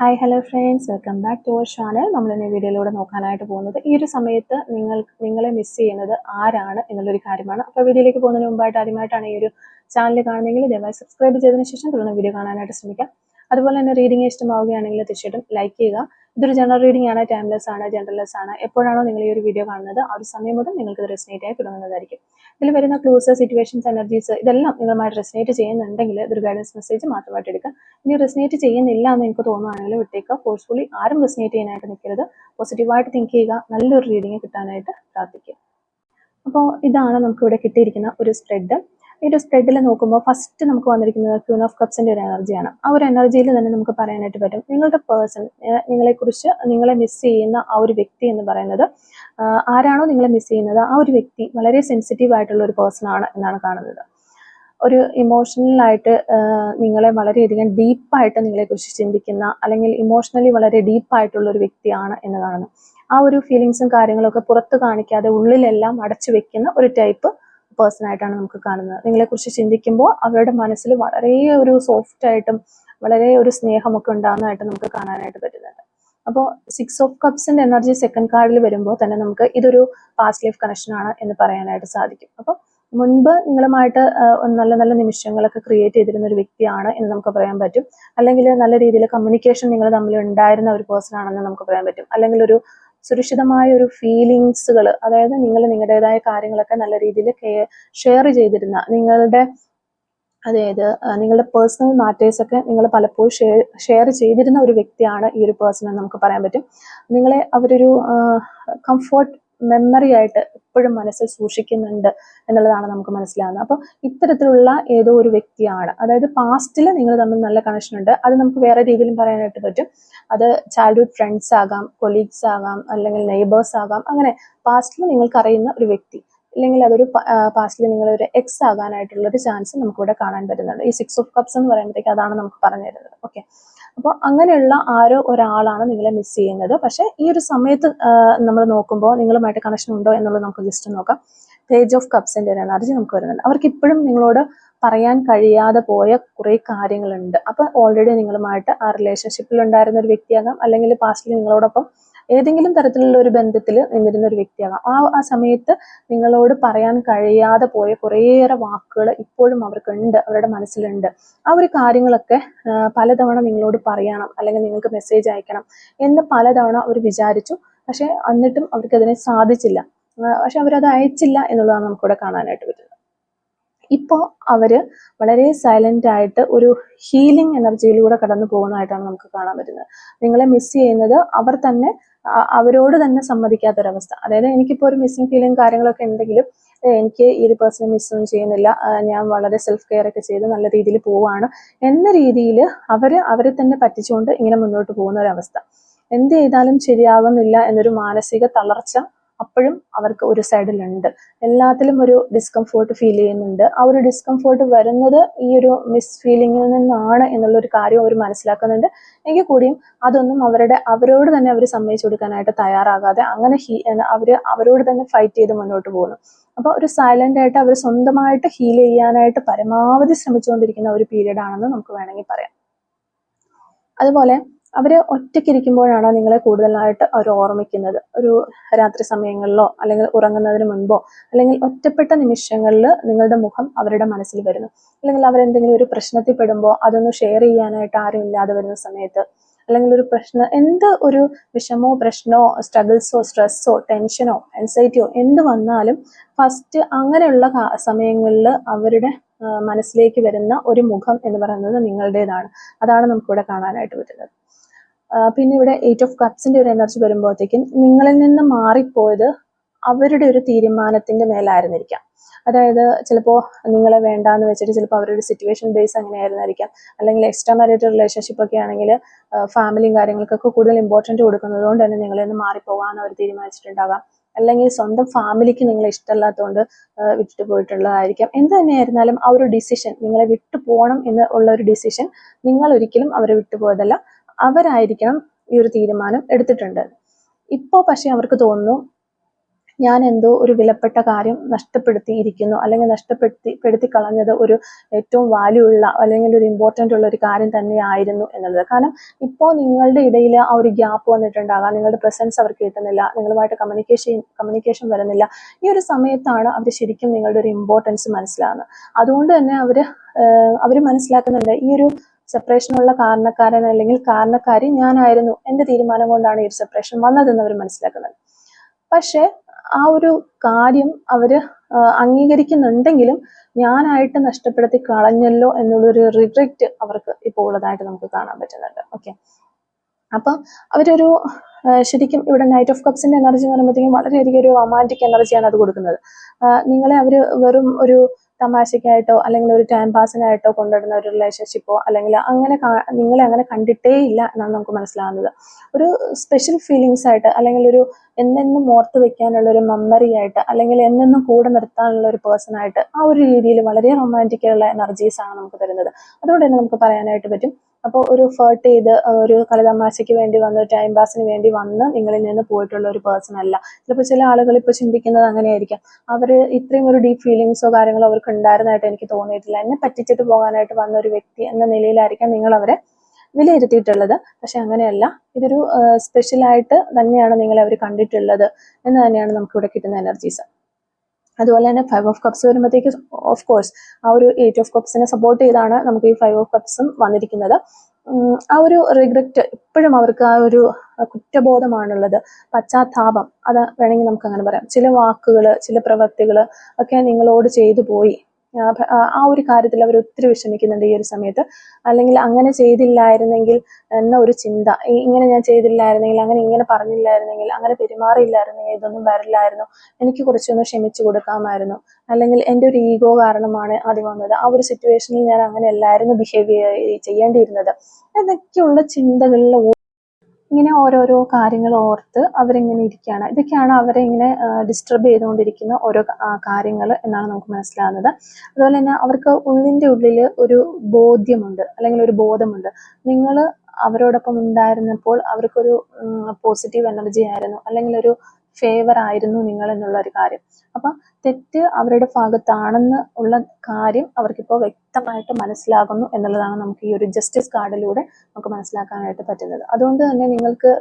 Hi hello friends welcome back to our channel നമ്മൾ ഇന്ന് വീഡിയോയിലൂടെ നോക്കാനായിട്ട് പോകുന്നത് ഈ ഒരു സമയത്ത് നിങ്ങൾ നിങ്ങളെ മിസ് ചെയ്യുന്നത് ആരാണ് എന്നുള്ളൊരു കാര്യമാണ്. അപ്പോൾ വീഡിയോയിലേക്ക് പോകുന്നതിന് മുമ്പായിട്ട് ആദ്യമായിട്ടാണ് ഈ ഒരു ചാനൽ കാണുന്നതെങ്കിൽ ദയവായി സബ്സ്ക്രൈബ് ചെയ്തതിന് ശേഷം തുടർന്ന് വീഡിയോ കാണാനായിട്ട് ശ്രമിക്കാം. അതുപോലെ തന്നെ റീഡിംഗ് ഇഷ്ടമാവുകയാണെങ്കിൽ തീർച്ചയായിട്ടും ലൈക്ക് ചെയ്യുക. ഇതൊരു ജനറൽ റീഡിംഗ് ആണ് ടൈംലെസ് ആണ് ജനറൽലെസ് ആണ്. എപ്പോഴാണോ നിങ്ങൾ ഈ ഒരു വീഡിയോ കാണുന്നത് ആ ഒരു സമയം മുതൽ നിങ്ങൾക്ക് ഇത് റെസിനേറ്റ് ആയി തുടങ്ങുന്നതായിരിക്കും. ഇതിൽ വരുന്ന ക്ലൂസ് സിറ്റുവേഷൻസ് എനർജീസ് ഇതെല്ലാം നിങ്ങളുമായിട്ട് റെസിനേറ്റ് ചെയ്യുന്നുണ്ടെങ്കിൽ ഇതൊരു ഗൈഡൻസ് മെസ്സേജ് മാത്രമായിട്ട് എടുക്കുക. ഇനി റെസിനേറ്റ് ചെയ്യുന്നില്ല എന്ന് എനിക്ക് തോന്നുകയാണെങ്കിൽ വിട്ടേക്കുക. ഫോഴ്സ്ഫുള്ളി ആരും റെസിനേറ്റ് ചെയ്യാനായിട്ട് നിൽക്കരുത്. പോസിറ്റീവായിട്ട് തിങ്ക് ചെയ്യുക നല്ലൊരു റീഡിംഗ് കിട്ടാനായിട്ട് പ്രാർത്ഥിക്കുക. അപ്പോൾ ഇതാണ് നമുക്ക് ഇവിടെ കിട്ടിയിരിക്കുന്ന ഒരു സ്പ്രെഡ് ഈ ഒരു സ്പ്രെഡിൽ നോക്കുമ്പോൾ ഫസ്റ്റ് നമുക്ക് വന്നിരിക്കുന്നത് ക്യൂൺ ഓഫ് കപ്സിന്റെ ഒരു എനർജിയാണ് ആ ഒരു എനർജിയിൽ തന്നെ നമുക്ക് പറയാനായിട്ട് പറ്റും. നിങ്ങളുടെ പേഴ്സൺ നിങ്ങളെക്കുറിച്ച് നിങ്ങളെ മിസ് ചെയ്യുന്ന ആ ഒരു വ്യക്തി എന്ന് പറയുന്നത് ആരാണോ നിങ്ങളെ മിസ് ചെയ്യുന്നത് ആ ഒരു വ്യക്തി വളരെ സെൻസിറ്റീവ് ആയിട്ടുള്ള ഒരു പേഴ്സൺ ആണ് എന്നാണ് കാണുന്നത്. ഒരു ഇമോഷണലായിട്ട് നിങ്ങളെ വളരെയധികം ഡീപ്പായിട്ട് നിങ്ങളെക്കുറിച്ച് ചിന്തിക്കുന്ന അല്ലെങ്കിൽ ഇമോഷണലി വളരെ ഡീപ്പായിട്ടുള്ള ഒരു വ്യക്തിയാണ് എന്ന് കാണുന്നു. ആ ഒരു ഫീലിങ്സും കാര്യങ്ങളൊക്കെ പുറത്ത് കാണിക്കാതെ ഉള്ളിലെല്ലാം അടച്ചു വെക്കുന്ന ഒരു ടൈപ്പ് പേഴ്സൺ ആയിട്ടാണ് നമുക്ക് കാണുന്നത്. നിങ്ങളെക്കുറിച്ച് ചിന്തിക്കുമ്പോൾ അവരുടെ മനസ്സിൽ വളരെ ഒരു സോഫ്റ്റ് ആയിട്ടും വളരെ ഒരു സ്നേഹമൊക്കെ ഉണ്ടാകുന്നതായിട്ട് നമുക്ക് കാണാനായിട്ട് പറ്റുന്നുണ്ട്. അപ്പോൾ സിക്സ് ഓഫ് കപ്സിന്റെ എനർജി സെക്കൻഡ് കാർഡിൽ വരുമ്പോൾ തന്നെ നമുക്ക് ഇതൊരു പാസ്റ്റ് ലൈഫ് കണക്ഷൻ ആണ് എന്ന് പറയാനായിട്ട് സാധിക്കും. അപ്പോൾ മുൻപ് നിങ്ങളുമായിട്ട് നല്ല നല്ല നിമിഷങ്ങളൊക്കെ ക്രിയേറ്റ് ചെയ്തിരുന്ന ഒരു വ്യക്തിയാണ് എന്ന് നമുക്ക് പറയാൻ പറ്റും. അല്ലെങ്കിൽ നല്ല രീതിയിൽ കമ്മ്യൂണിക്കേഷൻ നിങ്ങൾ തമ്മിൽ ഉണ്ടായിരുന്ന ഒരു പേഴ്സൺ ആണെന്ന് നമുക്ക് പറയാൻ പറ്റും. അല്ലെങ്കിൽ ഒരു സുരക്ഷിതമായ ഒരു ഫീലിങ്സുകൾ അതായത് നിങ്ങൾ നിങ്ങളുടേതായ കാര്യങ്ങളൊക്കെ നല്ല രീതിയിൽ ഷെയർ ചെയ്തിരുന്ന നിങ്ങളുടെ അതായത് നിങ്ങളുടെ പേഴ്സണൽ മാറ്റേഴ്സ് ഒക്കെ നിങ്ങൾ പലപ്പോഴും ഷെയർ ഷെയർ ചെയ്തിരുന്ന ഒരു വ്യക്തിയാണ് ഈ ഒരു പേഴ്സൺ എന്ന് നമുക്ക് പറയാൻ പറ്റും. നിങ്ങളെ അവരൊരു കംഫോർട്ട് മെമ്മറി ആയിട്ട് എപ്പോഴും മനസ്സിൽ സൂക്ഷിക്കുന്നുണ്ട് എന്നുള്ളതാണ് നമുക്ക് മനസ്സിലാകുന്നത് അപ്പോൾ ഇത്തരത്തിലുള്ള ഏതോ ഒരു വ്യക്തിയാണ് അതായത് പാസ്റ്റിൽ നിങ്ങൾ തമ്മിൽ നല്ല കണക്ഷൻ ഉണ്ട് അത് നമുക്ക് വേറെ രീതിയിലും പറയാനായിട്ട് പറ്റും. അത് ചൈൽഡ്ഹുഡ് ഫ്രണ്ട്സ് ആകാം കൊളീഗ്സ് ആകാം അല്ലെങ്കിൽ നെയ്ബേഴ്സ് ആകാം അങ്ങനെ പാസ്റ്റിൽ നിങ്ങൾക്കറിയുന്ന ഒരു വ്യക്തി അല്ലെങ്കിൽ അതൊരു പാസ്റ്റിൽ നിങ്ങൾ ഒരു എക്സ് ആകാനായിട്ടുള്ള ഒരു ചാൻസ് നമുക്കിവിടെ കാണാൻ പറ്റുന്നുണ്ട്. ഈ സിക്സ് ഓഫ് കപ്സ് എന്ന് പറയുമ്പോഴത്തേക്ക് അതാണ് നമുക്ക് പറഞ്ഞു തരുന്നത് ഓക്കെ അപ്പോൾ അങ്ങനെയുള്ള ആരോ ഒരാളാണ് നിങ്ങളെ മിസ് ചെയ്യുന്നത്. പക്ഷേ ഈ ഒരു സമയത്ത് നമ്മൾ നോക്കുമ്പോൾ നിങ്ങളുമായിട്ട് കണക്ഷൻ ഉണ്ടോ എന്നുള്ളത് നമുക്ക് ജസ്റ്റ് നോക്കാം. പേജ് ഓഫ് കപ്സിന്റെ ഒരു എനർജി നമുക്ക് വരുന്നുണ്ട്. അവർക്ക് ഇപ്പോഴും നിങ്ങളോട് പറയാൻ കഴിയാതെ പോയ കുറേ കാര്യങ്ങളുണ്ട്. അപ്പോൾ ഓൾറെഡി നിങ്ങളുമായിട്ട് ആ റിലേഷൻഷിപ്പിൽ ഉണ്ടായിരുന്ന ഒരു വ്യക്തിയാകാം അല്ലെങ്കിൽ പാസ്റ്റിൽ നിങ്ങളോടൊപ്പം ഏതെങ്കിലും തരത്തിലുള്ള ഒരു ബന്ധത്തിൽ നിന്നിരുന്ന ഒരു വ്യക്തിയാകാം. ആ ആ സമയത്ത് നിങ്ങളോട് പറയാൻ കഴിയാതെ പോയ കുറേയേറെ വാക്കുകൾ ഇപ്പോഴും അവർക്കുണ്ട് അവരുടെ മനസ്സിലുണ്ട്. ആ ഒരു കാര്യങ്ങളൊക്കെ പലതവണ നിങ്ങളോട് പറയണം അല്ലെങ്കിൽ നിങ്ങൾക്ക് മെസ്സേജ് അയക്കണം എന്ന് പലതവണ അവർ വിചാരിച്ചു. പക്ഷെ എന്നിട്ടും അവർക്ക് അതിനെ സാധിച്ചില്ല പക്ഷെ അവരത് അയച്ചില്ല എന്നുള്ളതാണ് നമുക്കിവിടെ കാണാനായിട്ട് പറ്റുന്നത്. ഇപ്പോൾ അവർ വളരെ സൈലന്റ് ആയിട്ട് ഒരു ഹീലിംഗ് എനർജിയിലൂടെ കടന്നു പോകുന്നതായിട്ടാണ് നമുക്ക് കാണാൻ പറ്റുന്നത്. നിങ്ങളെ മിസ് ചെയ്യുന്നത് അവർ തന്നെ അവരോട് തന്നെ സമ്മതിക്കാത്തൊരവസ്ഥ. അതായത് എനിക്കിപ്പോൾ ഒരു മിസ്സിങ് ഫീലിംഗ് കാര്യങ്ങളൊക്കെ ഉണ്ടെങ്കിലും എനിക്ക് ഈ ഒരു പേഴ്സണെ മിസ്സൊന്നും ചെയ്യുന്നില്ല. ഞാൻ വളരെ സെൽഫ് കെയർ ഒക്കെ ചെയ്ത് നല്ല രീതിയിൽ പോവാണ് എന്ന രീതിയിൽ അവർ അവരെ തന്നെ പറ്റിച്ചുകൊണ്ട് ഇങ്ങനെ മുന്നോട്ട് പോകുന്ന ഒരവസ്ഥ. എന്ത് ചെയ്താലും ശരിയാകുന്നില്ല എന്നൊരു മാനസിക തളർച്ച അപ്പോഴും അവർക്ക് ഒരു സൈഡിലുണ്ട്. എല്ലാത്തിലും ഒരു ഡിസ്കംഫോർട്ട് ഫീൽ ചെയ്യുന്നുണ്ട്. ആ ഒരു ഡിസ്കംഫോർട്ട് വരുന്നത് ഈ ഒരു മിസ് ഫീലിംഗിൽ നിന്നാണ് എന്നുള്ള ഒരു കാര്യം അവർ മനസ്സിലാക്കുന്നുണ്ട്. എങ്കിൽ കൂടിയും അതൊന്നും അവരുടെ അവരോട് തന്നെ അവർ സമ്മതിച്ചു കൊടുക്കാനായിട്ട് തയ്യാറാകാതെ അങ്ങനെ ഹീ അവർ അവരോട് തന്നെ ഫൈറ്റ് ചെയ്ത് മുന്നോട്ട് പോകുന്നു. അപ്പോൾ ഒരു സൈലന്റ് ആയിട്ട് അവർ സ്വന്തമായിട്ട് ഹീൽ ചെയ്യാനായിട്ട് പരമാവധി ശ്രമിച്ചുകൊണ്ടിരിക്കുന്ന ഒരു പീരീഡ് ആണെന്ന് നമുക്ക് വേണമെങ്കിൽ പറയാം. അതുപോലെ അവർ ഒറ്റയ്ക്കിരിക്കുമ്പോഴാണ് നിങ്ങളെ കൂടുതലായിട്ട് അവർ ഓർമ്മിക്കുന്നത്? ഒരു രാത്രി സമയങ്ങളിലോ അല്ലെങ്കിൽ ഉറങ്ങുന്നതിന് മുൻപോ അല്ലെങ്കിൽ ഒറ്റപ്പെട്ട നിമിഷങ്ങളിൽ നിങ്ങളുടെ മുഖം അവരുടെ മനസ്സിൽ വരുന്നു. അല്ലെങ്കിൽ അവരെന്തെങ്കിലും ഒരു പ്രശ്നത്തിൽ പെടുമ്പോൾ അതൊന്ന് ഷെയർ ചെയ്യാനായിട്ട് ആരും ഇല്ലാതെ വരുന്ന സമയത്ത് അല്ലെങ്കിൽ ഒരു പ്രശ്നം എന്ത് ഒരു വിഷമോ പ്രശ്നമോ സ്ട്രഗിൾസോ സ്ട്രെസ്സോ ടെൻഷനോ ആൻസൈറ്റിയോ എന്ത് വന്നാലും ഫസ്റ്റ് അങ്ങനെയുള്ള സമയങ്ങളിൽ അവരുടെ മനസ്സിലേക്ക് വരുന്ന ഒരു മുഖം എന്ന് പറയുന്നത് നിങ്ങളുടേതാണ്. അതാണ് നമുക്കിവിടെ കാണാനായിട്ട് പറ്റുന്നത്. പിന്നെ ഇവിടെ എയ്റ്റ് ഓഫ് കപ്സിന്റെ ഒരു എനർജി വരുമ്പോഴത്തേക്കും നിങ്ങളിൽ നിന്ന് മാറിപ്പോയത് അവരുടെ ഒരു തീരുമാനത്തിന്റെ മേലായിരുന്നിരിക്കാം. അതായത് ചിലപ്പോൾ നിങ്ങളെ വേണ്ടാന്ന് വെച്ചിട്ട് ചിലപ്പോൾ അവരുടെ സിറ്റുവേഷൻ ബേസ് അങ്ങനെ ആയിരുന്നായിരിക്കാം അല്ലെങ്കിൽ എക്സ്ട്രാ മാരിറ്റൽ റിലേഷൻഷിപ്പ് ഒക്കെ ആണെങ്കിൽ ഫാമിലിയും കാര്യങ്ങൾക്കൊക്കെ കൂടുതൽ ഇമ്പോർട്ടന്റ് കൊടുക്കുന്നത് കൊണ്ട് തന്നെ നിങ്ങളിൽ നിന്ന് മാറിപ്പോകാൻ അവർ തീരുമാനിച്ചിട്ടുണ്ടാകാം. അല്ലെങ്കിൽ സ്വന്തം ഫാമിലിക്ക് നിങ്ങൾ ഇഷ്ടമല്ലാത്തതുകൊണ്ട് വിട്ടിട്ട് പോയിട്ടുള്ളതായിരിക്കാം. എന്ത് തന്നെയായിരുന്നാലും ആ ഒരു ഡിസിഷൻ നിങ്ങളെ വിട്ടു പോകണം എന്ന് ഉള്ള ഒരു ഡിസിഷൻ നിങ്ങൾ ഒരിക്കലും അവരെ വിട്ടുപോയതല്ല. അവരായിരിക്കണം ഈ ഒരു തീരുമാനം എടുത്തിട്ടുണ്ട്. ഇപ്പോൾ പക്ഷേ അവർക്ക് തോന്നുന്നു ഞാൻ എന്തോ ഒരു വിലപ്പെട്ട കാര്യം നഷ്ടപ്പെടുത്തിയിരിക്കുന്നു അല്ലെങ്കിൽ നഷ്ടപ്പെടുത്തി പെടുത്തി കളഞ്ഞത് ഒരു ഏറ്റവും വാല്യൂ ഉള്ള അല്ലെങ്കിൽ ഒരു ഇമ്പോർട്ടന്റ് ഉള്ള ഒരു കാര്യം തന്നെയായിരുന്നു എന്നുള്ളത്. കാരണം ഇപ്പോൾ നിങ്ങളുടെ ഇടയിൽ ആ ഒരു ഗ്യാപ്പ് വന്നിട്ടുണ്ടാകാം നിങ്ങളുടെ പ്രസൻസ് അവർക്ക് കിട്ടുന്നില്ല നിങ്ങളുമായിട്ട് കമ്മ്യൂണിക്കേഷൻ കമ്മ്യൂണിക്കേഷൻ വരുന്നില്ല. ഈ ഒരു സമയത്താണ് അവർ ശരിക്കും നിങ്ങളുടെ ഒരു ഇമ്പോർട്ടൻസ് മനസ്സിലാകുന്നത്. അതുകൊണ്ട് തന്നെ അവർ അവർ മനസ്സിലാക്കുന്നുണ്ട് ഈ ഒരു സെപ്പറേഷനുള്ള കാരണക്കാരൻ അല്ലെങ്കിൽ കാരണക്കാരി ഞാനായിരുന്നു എന്റെ തീരുമാനം കൊണ്ടാണ് ഈ സെപ്പറേഷൻ വന്നതെന്ന് അവർ മനസ്സിലാക്കുന്നത്. പക്ഷേ ആ ഒരു കാര്യം അവർ അംഗീകരിക്കുന്നുണ്ടെങ്കിലും ഞാനായിട്ട് നഷ്ടപ്പെടുത്തി കളഞ്ഞല്ലോ എന്നുള്ളൊരു റിഗ്രറ്റ് അവർക്ക് ഇപ്പോൾ ഉള്ളതായിട്ട് നമുക്ക് കാണാൻ പറ്റുന്നുണ്ട്. ഓക്കെ അപ്പം അവരൊരു ശരിക്കും ഇവിടെ നൈറ്റ് ഓഫ് കപ്സിന്റെ എനർജി എന്ന് പറയുമ്പോഴത്തേക്കും വളരെയധികം ഒരു റൊമാന്റിക് എനർജിയാണ് അത് കൊടുക്കുന്നത്. നിങ്ങളെ അവർ വെറും ഒരു തമാശയ്ക്കായിട്ടോ അല്ലെങ്കിൽ ഒരു ടൈം പാസിനായിട്ടോ കൊണ്ടുവരുന്ന ഒരു റിലേഷൻഷിപ്പോ അല്ലെങ്കിൽ അങ്ങനെ നിങ്ങളെ അങ്ങനെ കണ്ടിട്ടേ ഇല്ല എന്നാണ് നമുക്ക് മനസ്സിലാവുന്നത്. ഒരു സ്പെഷ്യൽ ഫീലിങ്സ് ആയിട്ട് അല്ലെങ്കിൽ ഒരു എന്നെന്നും ഓർത്ത് വെക്കാനുള്ള ഒരു മെമ്മറി ആയിട്ട് അല്ലെങ്കിൽ എന്നെന്നും കൂടെ നിർത്താനുള്ള ഒരു പേഴ്സൺ ആയിട്ട് ആ ഒരു രീതിയിൽ വളരെ റൊമാന്റിക് എനർജീസ് ആണ് നമുക്ക് തരുന്നത്. അതുകൊണ്ട് തന്നെ നമുക്ക് പറയാനായിട്ട് പറ്റും അപ്പോൾ ഒരു ഫേർട്ട് ചെയ്ത് ഒരു കളിതമാശയ്ക്ക് വേണ്ടി വന്ന് ടൈം പാസിന് വേണ്ടി വന്ന് നിങ്ങളിൽ നിന്ന് പോയിട്ടുള്ള ഒരു പേഴ്സൺ അല്ല. ചിലപ്പോൾ ചില ആളുകൾ ഇപ്പോൾ ചിന്തിക്കുന്നത് അങ്ങനെയായിരിക്കാം. അവർ ഇത്രയും ഒരു ഡീപ്പ് ഫീലിങ്സോ കാര്യങ്ങളോ അവർക്ക് ഉണ്ടായിരുന്നതായിട്ട് എനിക്ക് തോന്നിയിട്ടില്ല. എന്നെ പറ്റിച്ചിട്ട് പോകാനായിട്ട് വന്ന ഒരു വ്യക്തി എന്ന നിലയിലായിരിക്കാം നിങ്ങൾ അവരെ വിലയിരുത്തിയിട്ടുള്ളത്. പക്ഷെ അങ്ങനെയല്ല. ഇതൊരു സ്പെഷ്യലായിട്ട് തന്നെയാണ് നിങ്ങളെ അവർ കണ്ടിട്ടുള്ളത്. എന്ന് തന്നെയാണ് നമുക്കിവിടെ കിട്ടുന്ന എനർജീസ് അതുപോലെ തന്നെ ഫൈവ് ഓഫ് കപ്സ് വരുമ്പോഴത്തേക്ക് ഓഫ് കോഴ്സ് ആ ഒരു എയ്റ്റ് ഓഫ് കപ്സിനെ സപ്പോർട്ട് ചെയ്താണ് നമുക്ക് ഈ ഫൈവ് ഓഫ് കപ്സും വന്നിരിക്കുന്നത്. ആ ഒരു റിഗ്രറ്റ് ഇപ്പോഴും അവർക്ക് ആ ഒരു കുറ്റബോധമാണുള്ളത്. പശ്ചാത്താപം അത് വേണമെങ്കിൽ നമുക്ക് അങ്ങനെ പറയാം. ചില വാക്കുകൾ ചില പ്രവൃത്തികൾ ഒക്കെ നിങ്ങളോട് ചെയ്തു പോയി. ആ, ഒരു കാര്യത്തിൽ അവർ ഒത്തിരി വിഷമിക്കുന്നുണ്ട് ഈ ഒരു സമയത്ത്. അല്ലെങ്കിൽ അങ്ങനെ ചെയ്തില്ലായിരുന്നെങ്കിൽ എന്ന ഒരു ചിന്ത. ഇങ്ങനെ ഞാൻ ചെയ്തില്ലായിരുന്നെങ്കിൽ അങ്ങനെ ഇങ്ങനെ പറഞ്ഞില്ലായിരുന്നെങ്കിൽ അങ്ങനെ പെരുമാറിയില്ലായിരുന്നെങ്കിൽ ഇതൊന്നും വരില്ലായിരുന്നു. എനിക്ക് കുറച്ചൊന്ന് ക്ഷമിച്ചു കൊടുക്കാമായിരുന്നു. അല്ലെങ്കിൽ എന്റെ ഒരു ഈഗോ കാരണമാണ് അത് വന്നത്. ആ ഒരു സിറ്റുവേഷനിൽ ഞാൻ അങ്ങനെ അല്ലായിരുന്നു ബിഹേവ് ചെയ്യേണ്ടിയിരുന്നത്. എന്നൊക്കെയുള്ള ചിന്തകളിൽ ഇങ്ങനെ ഓരോരോ കാര്യങ്ങൾ ഓർത്ത് അവരിങ്ങനെ ഇരിക്കുകയാണ് ഇതൊക്കെയാണ് അവരെ ഇങ്ങനെ ഡിസ്റ്റർബ് ചെയ്തുകൊണ്ടിരിക്കുന്ന ഓരോ കാര്യങ്ങൾ എന്നാണ് നമുക്ക് മനസ്സിലാകുന്നത്. അതുപോലെ തന്നെ അവർക്ക് ഉള്ളിന്റെ ഉള്ളിൽ ഒരു ബോധ്യമുണ്ട് അല്ലെങ്കിൽ ഒരു ബോധമുണ്ട്. നിങ്ങൾ അവരോടൊപ്പം ഉണ്ടായിരുന്നപ്പോൾ അവർക്കൊരു പോസിറ്റീവ് എനർജി ആയിരുന്നു. അല്ലെങ്കിൽ ഒരു ഫേവർ ആയിരുന്നു നിങ്ങൾ എന്നുള്ള ഒരു കാര്യം. അപ്പം തെറ്റ് അവരുടെ ഭാഗത്താണെന്ന് ഉള്ള കാര്യം അവർക്കിപ്പോൾ വ്യക്തമായിട്ട് മനസ്സിലാകുന്നു എന്നുള്ളതാണ് നമുക്ക് ഈ ഒരു ജസ്റ്റിസ് കാർഡിലൂടെ നമുക്ക് മനസ്സിലാക്കാനായിട്ട് പറ്റുന്നത്. അതുകൊണ്ട് തന്നെ നിങ്ങൾക്ക്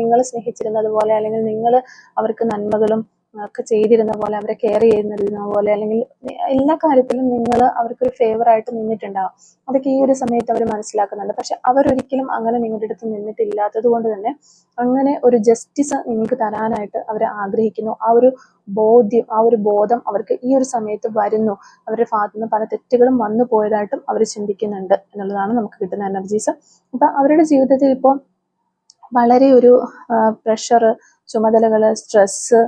നിങ്ങൾ സ്നേഹിച്ചിരുന്നത് പോലെ അല്ലെങ്കിൽ നിങ്ങൾ അവർക്ക് നന്മകളും ഒക്കെ ചെയ്തിരുന്ന പോലെ അവരെ കെയർ ചെയ്യുന്നിരുന്ന പോലെ അല്ലെങ്കിൽ എല്ലാ കാര്യത്തിലും നിങ്ങൾ അവർക്കൊരു ഫേവറായിട്ട് നിന്നിട്ടുണ്ടാവും. അതൊക്കെ ഈ ഒരു സമയത്ത് അവർ മനസ്സിലാക്കുന്നുണ്ട്. പക്ഷെ അവരൊരിക്കലും അങ്ങനെ നിങ്ങളുടെ അടുത്ത് നിന്നിട്ടില്ലാത്തത് കൊണ്ട് തന്നെ അങ്ങനെ ഒരു ജസ്റ്റിസ് നിങ്ങൾക്ക് തരാനായിട്ട് അവർ ആഗ്രഹിക്കുന്നു. ആ ഒരു ബോധ്യം ആ ഒരു ബോധം അവർക്ക് ഈ ഒരു സമയത്ത് വരുന്നു. അവരുടെ ഭാഗത്തു നിന്ന് പല തെറ്റുകളും വന്നു പോയതായിട്ടും അവർ ചിന്തിക്കുന്നുണ്ട് എന്നുള്ളതാണ് നമുക്ക് കിട്ടുന്ന എനർജീസ് അപ്പൊ അവരുടെ ജീവിതത്തിൽ ഇപ്പോൾ വളരെ ഒരു പ്രഷർ ചുമതലകൾ സ്ട്രെസ്സ്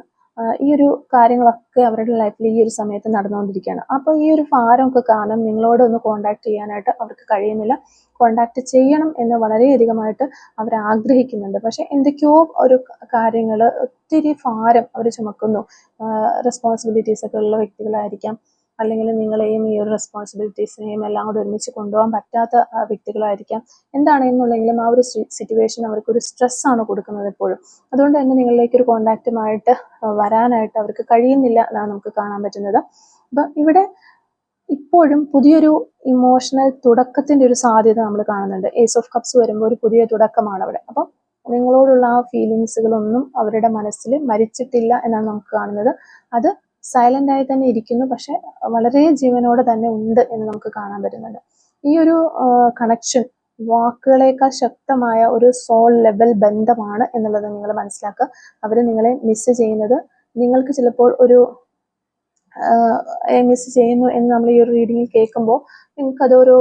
ഈ ഒരു കാര്യങ്ങളൊക്കെ അവരുടെ ലൈഫിൽ ഈ ഒരു സമയത്ത് നടന്നുകൊണ്ടിരിക്കുകയാണ് അപ്പോൾ ഈ ഒരു ഭാരമൊക്കെ കാരണം നിങ്ങളോട് ഒന്ന് കോണ്ടാക്ട് ചെയ്യാനായിട്ട് അവർക്ക് കഴിയുന്നില്ല. കോണ്ടാക്ട് ചെയ്യണം എന്ന് വളരെയധികമായിട്ട് അവർ ആഗ്രഹിക്കുന്നുണ്ട്. പക്ഷെ എന്തൊക്കെയോ ഒരു കാര്യങ്ങൾ ഒത്തിരി ഭാരം അവർ ചുമക്കുന്നു. റെസ്പോൺസിബിലിറ്റീസ് ഒക്കെ ഉള്ള വ്യക്തികളായിരിക്കാം. അല്ലെങ്കിൽ നിങ്ങളെയും ഈ ഒരു റെസ്പോൺസിബിലിറ്റീസിനെയും എല്ലാം കൂടെ ഒരുമിച്ച് കൊണ്ടുപോകാൻ പറ്റാത്ത വ്യക്തികളായിരിക്കാം. എന്താണെന്നുണ്ടെങ്കിലും ആ ഒരു സിറ്റുവേഷൻ അവർക്കൊരു സ്ട്രെസ് ആണ് കൊടുക്കുന്നത് എപ്പോഴും. അതുകൊണ്ട് തന്നെ നിങ്ങളിലേക്ക് ഒരു കോണ്ടാക്റ്റുമായിട്ട് വരാനായിട്ട് അവർക്ക് കഴിയുന്നില്ല എന്നാണ് നമുക്ക് കാണാൻ പറ്റുന്നത്. അപ്പം ഇവിടെ ഇപ്പോഴും പുതിയൊരു ഇമോഷണൽ തുടക്കത്തിന്റെ ഒരു സാധ്യത നമ്മൾ കാണുന്നുണ്ട്. ഏസ് ഓഫ് കപ്സ് വരുമ്പോൾ ഒരു പുതിയ തുടക്കമാണ് അവിടെ. അപ്പം നിങ്ങളോടുള്ള ആ ഫീലിങ്സുകളൊന്നും അവരുടെ മനസ്സിൽ മരിച്ചിട്ടില്ല എന്നാണ് നമുക്ക് കാണുന്നത്. അത് സൈലന്റ് ആയി തന്നെ ഇരിക്കുന്നു. പക്ഷെ വളരെ ജീവനോടെ തന്നെ ഉണ്ട് എന്ന് നമുക്ക് കാണാൻ പറ്റുന്നുണ്ട്. ഈ ഒരു കണക്ഷൻ വാക്കുകളേക്കാൾ ശക്തമായ ഒരു സോൾ ലെവൽ ബന്ധമാണ് എന്നുള്ളത് നിങ്ങൾ മനസ്സിലാക്കുക. അവർ നിങ്ങളെ മിസ് ചെയ്യുന്നത്. നിങ്ങൾക്ക് ചിലപ്പോൾ ഒരു മിസ് ചെയ്യുന്നു എന്ന് നമ്മൾ ഈ ഒരു റീഡിങ്ങിൽ കേൾക്കുമ്പോൾ നിങ്ങൾക്കതൊരു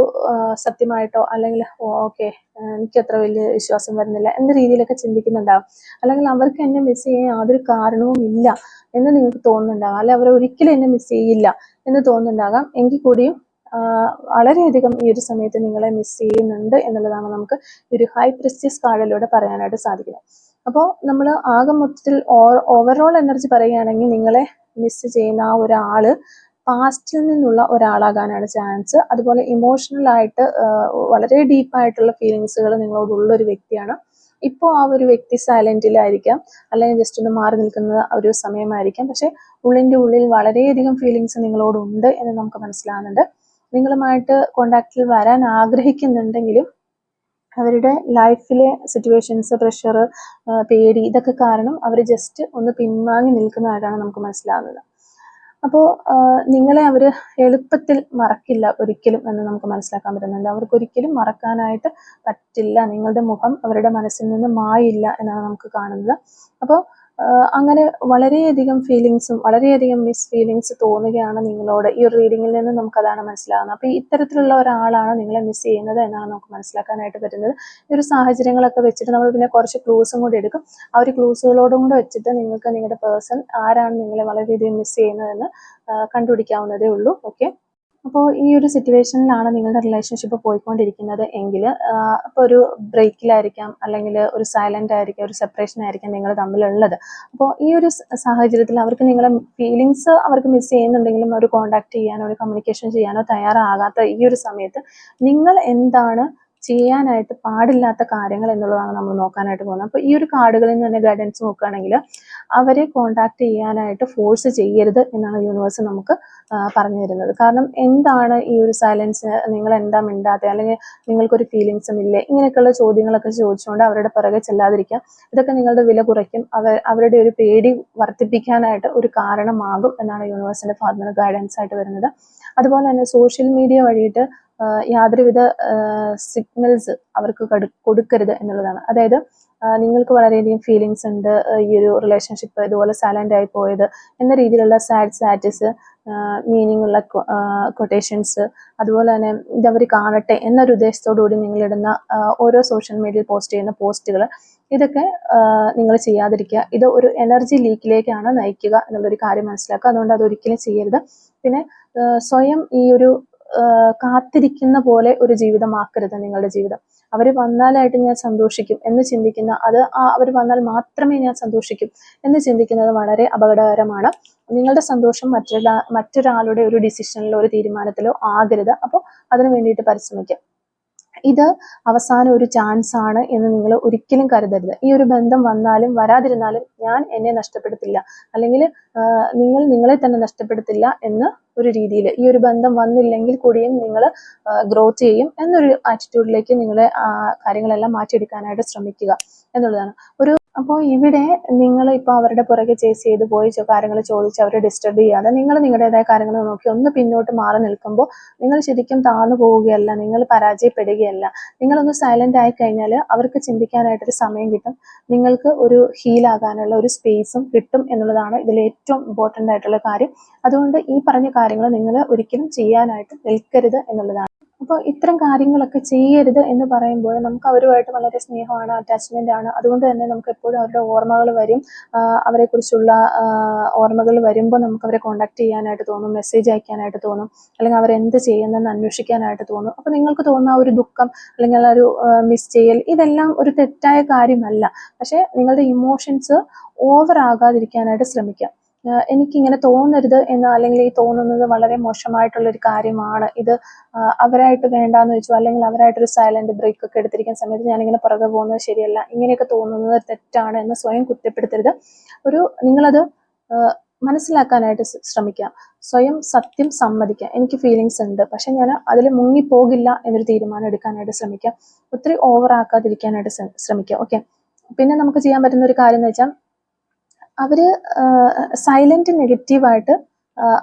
സത്യമായിട്ടോ അല്ലെങ്കിൽ ഓക്കെ എനിക്ക് അത്ര വലിയ വിശ്വാസം വരുന്നില്ല എന്ന രീതിയിലൊക്കെ ചിന്തിക്കുന്നുണ്ടാവും. അല്ലെങ്കിൽ അവർക്ക് എന്നെ മിസ് ചെയ്യാൻ യാതൊരു കാരണവും ഇല്ല എന്ന് നിങ്ങൾക്ക് തോന്നുന്നുണ്ടാകാം. അല്ലെ അവർ ഒരിക്കലും എന്നെ മിസ് ചെയ്യില്ല എന്ന് തോന്നുന്നുണ്ടാകാം. എങ്കിൽ കൂടിയും വളരെയധികം ഈ ഒരു സമയത്ത് നിങ്ങളെ മിസ് ചെയ്യുന്നുണ്ട് എന്നുള്ളതാണ് നമുക്ക് ഒരു ഹൈ പ്രിസ്റ്റീസ് കാർഡിലൂടെ പറയാനായിട്ട് സാധിക്കുന്നത്. അപ്പോൾ നമ്മൾ ആകെ മൊത്തത്തിൽ ഓവറോൾ എനർജി പറയുകയാണെങ്കിൽ നിങ്ങളെ മിസ് ചെയ്യുന്ന ആ ഒരാൾ പാസ്റ്റിൽ നിന്നുള്ള ഒരാളാകാനാണ് ചാൻസ് അതുപോലെ ഇമോഷണൽ ആയിട്ട് വളരെ ഡീപ്പായിട്ടുള്ള ഫീലിങ്സുകൾ നിങ്ങളോടുള്ള ഒരു വ്യക്തിയാണ്. ഇപ്പോൾ ആ ഒരു വ്യക്തി സൈലന്റിലായിരിക്കാം അല്ലെങ്കിൽ ജസ്റ്റ് ഒന്ന് മാറി നിൽക്കുന്ന ഒരു സമയമായിരിക്കാം. പക്ഷേ ഉള്ളിന്റെ ഉള്ളിൽ വളരെയധികം ഫീലിങ്സ് നിങ്ങളോടുണ്ട് എന്ന് നമുക്ക് മനസ്സിലാകുന്നുണ്ട് നിങ്ങളുമായിട്ട് കോണ്ടാക്റ്റിൽ വരാൻ ആഗ്രഹിക്കുന്നുണ്ടെങ്കിലും അവരുടെ ലൈഫിലെ സിറ്റുവേഷൻസ് പ്രഷർ പേടി ഇതൊക്കെ കാരണം അവർ ജസ്റ്റ് ഒന്ന് പിൻവാങ്ങി നിൽക്കുന്നതായിട്ടാണ് നമുക്ക് മനസ്സിലാകുന്നത് അപ്പോൾ നിങ്ങളെ അവർ എളുപ്പത്തിൽ മറക്കില്ല ഒരിക്കലും എന്ന് നമുക്ക് മനസ്സിലാക്കാൻ പറ്റുന്നുണ്ട്. അവർക്ക് ഒരിക്കലും മറക്കാനായിട്ട് പറ്റില്ല. നിങ്ങളുടെ മുഖം അവരുടെ മനസ്സിൽ നിന്ന് മായില്ല എന്നാണ് നമുക്ക് കാണുന്നത്. അപ്പോൾ അങ്ങനെ വളരെയധികം ഫീലിങ്സും വളരെയധികം മിസ് ഫീലിങ്സ് തോന്നുകയാണ് നിങ്ങളോട്. ഈ ഒരു റീഡിങ്ങിൽ നിന്ന് നമുക്കതാണ് മനസ്സിലാകുന്നത്. അപ്പോൾ ഇത്തരത്തിലുള്ള ഒരാളാണ് നിങ്ങളെ മിസ് ചെയ്യുന്നത് എന്നാണ് നമുക്ക് മനസ്സിലാക്കാനായിട്ട് പറ്റുന്നത്. ഈ ഒരു സാഹചര്യങ്ങളൊക്കെ വെച്ചിട്ട് നമ്മൾ പിന്നെ കുറച്ച് ക്ലൂസും കൂടി എടുക്കും. ആ ഒരു ക്ലൂസുകളോടും കൂടെ വെച്ചിട്ട് നിങ്ങൾക്ക് നിങ്ങളുടെ പേഴ്സൺ ആരാണ് നിങ്ങളെ വളരെയധികം മിസ് ചെയ്യുന്നതെന്ന് കണ്ടുപിടിക്കാവുന്നതേ ഉള്ളൂ. ഓക്കെ അപ്പോൾ ഈ ഒരു സിറ്റുവേഷനിലാണ് നിങ്ങളുടെ റിലേഷൻഷിപ്പ് പോയിക്കൊണ്ടിരിക്കുന്നത് എങ്കിൽ ഇപ്പോൾ ഒരു ബ്രേക്കിലായിരിക്കാം അല്ലെങ്കിൽ ഒരു സൈലന്റ് ആയിരിക്കാം ഒരു സെപ്പറേഷൻ ആയിരിക്കാം നിങ്ങൾ തമ്മിലുള്ളത്. അപ്പോൾ ഈ ഒരു സാഹചര്യത്തിൽ അവർക്ക് നിങ്ങളെ ഫീലിങ്സ് അവർക്ക് മിസ് ചെയ്യുന്നുണ്ടെങ്കിലും ഒരു കോണ്ടാക്ട് ചെയ്യാനോ ഒരു കമ്മ്യൂണിക്കേഷൻ ചെയ്യാനോ തയ്യാറാകാത്ത ഈ ഒരു സമയത്ത് നിങ്ങൾ എന്താണ് ചെയ്യാനായിട്ട് പാടില്ലാത്ത കാര്യങ്ങൾ എന്നുള്ളതാണ് നമ്മൾ നോക്കാനായിട്ട് പോകുന്നത്. അപ്പോൾ ഈ ഒരു കാർഡുകളിൽ നിന്ന് തന്നെ ഗൈഡൻസ് നോക്കുകയാണെങ്കിൽ അവരെ കോണ്ടാക്ട് ചെയ്യാനായിട്ട് ഫോഴ്സ് ചെയ്യരുത് എന്നാണ് യൂണിവേഴ്സ് നമുക്ക് പറഞ്ഞു തരുന്നത്. കാരണം എന്താണ് ഈ ഒരു സൈലൻസ് നിങ്ങൾ എന്താ മിണ്ടാതെ അല്ലെങ്കിൽ നിങ്ങൾക്കൊരു ഫീലിങ്സും ഇല്ലേ? ഇങ്ങനെയൊക്കെയുള്ള ചോദ്യങ്ങളൊക്കെ ചോദിച്ചുകൊണ്ട് അവരുടെ പുറകെ ചെല്ലാതിരിക്കാം. ഇതൊക്കെ നിങ്ങളുടെ വില കുറയ്ക്കും. അവർ അവരുടെ ഒരു പേടി വർദ്ധിപ്പിക്കാനായിട്ട് ഒരു കാരണമാകും എന്നാണ് യൂണിവേഴ്സിന്റെ ഫാദറിന് ഗൈഡൻസ് ആയിട്ട് വരുന്നത്. അതുപോലെ തന്നെ സോഷ്യൽ മീഡിയ വഴിയിട്ട് യാതൊരുവിധ സിഗ്നൽസ് അവർക്ക് കൊടുക്കരുത് എന്നുള്ളതാണ്. അതായത് നിങ്ങൾക്ക് വളരെയധികം ഫീലിങ്സ് ഉണ്ട് ഈ ഒരു റിലേഷൻഷിപ്പ് ഇതുപോലെ സൈലന്റ് ആയി പോയത് എന്ന രീതിയിലുള്ള സാഡ് സാറ്റിസ് മീനിങ് ഉള്ള കൊട്ടേഷൻസ് അതുപോലെ തന്നെ ഇതവർ കാണട്ടെ എന്നൊരു ഉദ്ദേശത്തോടുകൂടി നിങ്ങളിടുന്ന ഓരോ സോഷ്യൽ മീഡിയയിൽ പോസ്റ്റ് ചെയ്യുന്ന പോസ്റ്റുകൾ ഇതൊക്കെ നിങ്ങൾ ചെയ്യാതിരിക്കുക. ഇത് ഒരു എനർജി ലീക്കിലേക്കാണ് നയിക്കുക എന്നുള്ളൊരു കാര്യം മനസ്സിലാക്കുക. അതുകൊണ്ട് അത് ഒരിക്കലും ചെയ്യരുത്. പിന്നെ സ്വയം ഈ ഒരു കാത്തിരിക്കുന്ന പോലെ ഒരു ജീവിതമാക്കരുത് നിങ്ങളുടെ ജീവിതം. അവർ വന്നാലായിട്ട് ഞാൻ സന്തോഷിക്കും എന്ന് ചിന്തിക്കുന്ന അത് അവർ വന്നാൽ മാത്രമേ ഞാൻ സന്തോഷിക്കും എന്ന് ചിന്തിക്കുന്നത് വളരെ അപകടകരമാണ്. നിങ്ങളുടെ സന്തോഷം മറ്റൊരാ മറ്റൊരാളുടെ ഒരു ഡിസിഷനിലോ ഒരു തീരുമാനത്തിലോ ആകരുത്. അപ്പോൾ അതിനു വേണ്ടിയിട്ട് പരിശ്രമിക്കാം. ഇത് അവസാനം ഒരു ചാൻസ് ആണ് എന്ന് നിങ്ങൾ ഒരിക്കലും കരുതരുത്. ഈ ഒരു ബന്ധം വന്നാലും വരാതിരുന്നാലും ഞാൻ എന്നെ നഷ്ടപ്പെടുത്തില്ല. അല്ലെങ്കിൽ നിങ്ങൾ നിങ്ങളെ തന്നെ നഷ്ടപ്പെടുത്തില്ല എന്ന് ഒരു രീതിയിൽ. ഈ ഒരു ബന്ധം വന്നില്ലെങ്കിൽ കൂടിയും നിങ്ങൾ ഗ്രോ ചെയ്യും എന്നൊരു ആറ്റിറ്റ്യൂഡിലേക്ക് നിങ്ങളെ കാര്യങ്ങളെല്ലാം മാറ്റിയെടുക്കാനായിട്ട് ശ്രമിക്കുക. എന്നുള്ളതാണ്. ഒരു അപ്പോൾ ഇവിടെ നിങ്ങൾ ഇപ്പോൾ അവരുടെ പുറകെ ചേസ് ചെയ്ത് പോയി കാര്യങ്ങൾ ചോദിച്ച് അവരെ ഡിസ്റ്റർബ് ചെയ്യാതെ നിങ്ങൾ നിങ്ങളുടേതായ കാര്യങ്ങൾ നോക്കി ഒന്ന് പിന്നോട്ട് മാറി നിൽക്കുമ്പോൾ നിങ്ങൾ ശരിക്കും താഴ്ന്നു പോവുകയല്ല നിങ്ങൾ പരാജയപ്പെടുകയല്ല. നിങ്ങളൊന്ന് സൈലന്റ് ആയി കഴിഞ്ഞാൽ അവർക്ക് ചിന്തിക്കാനായിട്ടൊരു സമയം കിട്ടും. നിങ്ങൾക്ക് ഒരു ഹീലാകാനുള്ള ഒരു സ്പേസും കിട്ടും എന്നുള്ളതാണ് ഇതിൽ ഏറ്റവും ഇമ്പോർട്ടന്റ് ആയിട്ടുള്ള കാര്യം. അതുകൊണ്ട് ഈ പറഞ്ഞ കാര്യങ്ങൾ നിങ്ങൾ ഒരിക്കലും ചെയ്യാനായിട്ട് നിൽക്കരുത് എന്നുള്ളതാണ്. അപ്പോൾ ഇത്തരം കാര്യങ്ങളൊക്കെ ചെയ്യരുത് എന്ന് പറയുമ്പോൾ നമുക്ക് അവരുമായിട്ട് വളരെ സ്നേഹമാണ് അറ്റാച്ച്മെന്റ് ആണ്. അതുകൊണ്ട് തന്നെ നമുക്ക് എപ്പോഴും അവരുടെ ഓർമ്മകൾ വരും. അവരെക്കുറിച്ചുള്ള ഓർമ്മകൾ വരുമ്പോൾ നമുക്ക് അവരെ കോണ്ടാക്ട് ചെയ്യാനായിട്ട് തോന്നും മെസ്സേജ് അയക്കാനായിട്ട് തോന്നും അല്ലെങ്കിൽ അവരെന്ത് ചെയ്യുന്നതെന്ന് അന്വേഷിക്കാനായിട്ട് തോന്നും. അപ്പോൾ നിങ്ങൾക്ക് തോന്നുന്ന ഒരു ദുഃഖം അല്ലെങ്കിൽ ഒരു മിസ് ചെയ്യൽ ഇതെല്ലാം ഒരു തെറ്റായ കാര്യമല്ല. പക്ഷേ നിങ്ങളുടെ ഇമോഷൻസ് ഓവർ ആകാതിരിക്കാനായിട്ട് ശ്രമിക്കാം എനിക്കിങ്ങനെ തോന്നരുത് എന്ന് അല്ലെങ്കിൽ ഈ തോന്നുന്നത് വളരെ മോശമായിട്ടുള്ളൊരു കാര്യമാണ്. ഇത് അവരായിട്ട് വേണ്ടാന്ന് വെച്ചു അല്ലെങ്കിൽ അവരായിട്ടൊരു സൈലന്റ് ബ്രേക്ക് ഒക്കെ എടുത്തിരിക്കുന്ന സമയത്ത് ഞാനിങ്ങനെ പുറകെ പോകുന്നത് ശരിയല്ല. ഇങ്ങനെയൊക്കെ തോന്നുന്നത് തെറ്റാണ് എന്ന് സ്വയം കുറ്റപ്പെടുത്തരുത്. ഒരു നിങ്ങളത് മനസ്സിലാക്കാനായിട്ട് ശ്രമിക്കാം സ്വയം സത്യം സമ്മതിക്കാം എനിക്ക് ഫീലിങ്സ് ഉണ്ട്. പക്ഷെ ഞാൻ അതിൽ മുങ്ങിപ്പോകില്ല എന്നൊരു തീരുമാനം എടുക്കാനായിട്ട് ശ്രമിക്കാം ഒത്തിരി ഓവർ ആക്കാതിരിക്കാനായിട്ട് ശ്രമിക്കാം ഓക്കെ പിന്നെ നമുക്ക് ചെയ്യാൻ പറ്റുന്ന ഒരു കാര്യം എന്ന് വെച്ചാൽ അവർ സൈലന്റ് നെഗറ്റീവായിട്ട്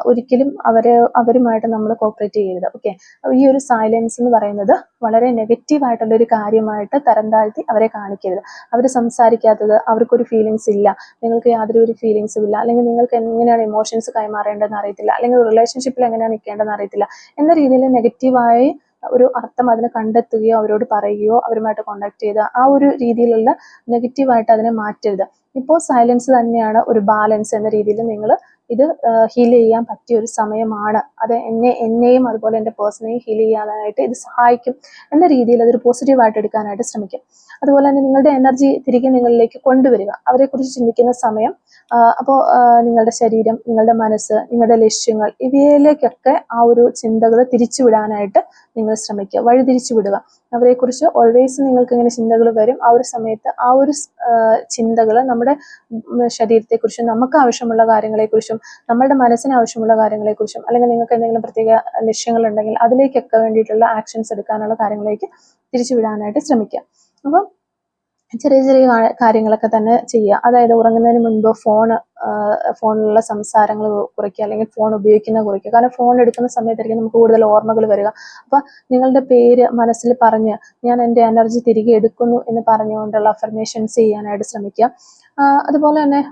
ഒരിക്കലും അവർ അവരുമായിട്ട് നമ്മൾ കോപ്പറേറ്റ് ചെയ്യരുത്. ഓക്കെ ഈ ഒരു സൈലൻസ് എന്ന് പറയുന്നത് വളരെ നെഗറ്റീവായിട്ടുള്ള ഒരു കാര്യമായിട്ട് തരം താഴ്ത്തി അവരെ കാണിക്കരുത്. അവർ സംസാരിക്കാത്തത് അവർക്കൊരു ഫീലിങ്സ് ഇല്ല. നിങ്ങൾക്ക് യാതൊരു ഒരു ഫീലിങ്സും ഇല്ല. അല്ലെങ്കിൽ നിങ്ങൾക്ക് എങ്ങനെയാണ് ഇമോഷൻസ് കൈമാറേണ്ടതെന്ന് അറിയത്തില്ല. അല്ലെങ്കിൽ റിലേഷൻഷിപ്പിൽ എങ്ങനെയാണ് നിൽക്കേണ്ടതെന്ന് അറിയത്തില്ല. എന്ന രീതിയിൽ നെഗറ്റീവായി ഒരു അർത്ഥം അതിനെ കണ്ടെത്തുകയോ അവരോട് പറയുകയോ അവരുമായിട്ട് കോണ്ടാക്ട് ചെയ്ത ആ ഒരു രീതിയിലുള്ള നെഗറ്റീവായിട്ട് അതിനെ മാറ്റരുത്. ഇപ്പോൾ സൈലൻസ് തന്നെയാണ് ഒരു ബാലൻസ് എന്ന രീതിയിൽ നിങ്ങൾ ഇത് ഹീൽ ചെയ്യാൻ പറ്റിയ ഒരു സമയമാണ്. അത് എന്നെ എന്നെയും അതുപോലെ എന്റെ പേഴ്സണെയും ഹീൽ ചെയ്യാനായിട്ട് ഇത് സഹായിക്കും എന്ന രീതിയിൽ അതൊരു പോസിറ്റീവായിട്ട് എടുക്കാനായിട്ട് ശ്രമിക്കും. അതുപോലെ തന്നെ നിങ്ങളുടെ എനർജി തിരികെ നിങ്ങളിലേക്ക് കൊണ്ടുവരിക. അവരെക്കുറിച്ച് ചിന്തിക്കുന്ന സമയം അപ്പോൾ നിങ്ങളുടെ ശരീരം നിങ്ങളുടെ മനസ്സ് നിങ്ങളുടെ ലക്ഷ്യങ്ങൾ ഇവയിലേക്കൊക്കെ ആ ഒരു ചിന്തകൾ തിരിച്ചുവിടാനായിട്ട് നിങ്ങൾ ശ്രമിക്കുക. വഴി തിരിച്ചു വിടുക അവരെക്കുറിച്ച് ഓൾവേസ് നിങ്ങൾക്ക് ഇങ്ങനെ ചിന്തകൾ വരും. ആ ഒരു സമയത്ത് ആ ഒരു ചിന്തകൾ നമ്മുടെ ശരീരത്തെ ശരീരത്തെക്കുറിച്ചും നമുക്ക് ആവശ്യമുള്ള കാര്യങ്ങളെക്കുറിച്ചും നമ്മുടെ മനസ്സിന് ആവശ്യമുള്ള കാര്യങ്ങളെക്കുറിച്ചും അല്ലെങ്കിൽ നിങ്ങൾക്ക് എന്തെങ്കിലും പ്രത്യേക ലക്ഷ്യങ്ങളുണ്ടെങ്കിൽ അതിലേക്കൊക്കെ വേണ്ടിയിട്ടുള്ള ആക്ഷൻസ് എടുക്കാനുള്ള കാര്യങ്ങളിലേക്ക് തിരിച്ചു വിടാനായിട്ട് ശ്രമിക്കുക. അപ്പം ചെറിയ ചെറിയ കാര്യങ്ങളൊക്കെ തന്നെ ചെയ്യുക. അതായത് ഉറങ്ങുന്നതിന് മുൻപ് ഫോൺ ഫോണിലുള്ള സംസാരങ്ങൾ കുറയ്ക്കുക അല്ലെങ്കിൽ ഫോൺ ഉപയോഗിക്കുന്ന കുറയ്ക്കുക. കാരണം ഫോൺ എടുക്കുന്ന സമയത്തായിരിക്കും നമുക്ക് കൂടുതൽ ഓർമ്മകൾ വരിക. അപ്പൊ നിങ്ങളുടെ പേര് മനസ്സിൽ പറഞ്ഞ് ഞാൻ എന്റെ എനർജി തിരികെ എടുക്കുന്നു എന്ന് പറഞ്ഞുകൊണ്ടുള്ള അഫർമേഷൻസ് ചെയ്യാനായിട്ട് ശ്രമിക്കുക. അതുപോലെ തന്നെ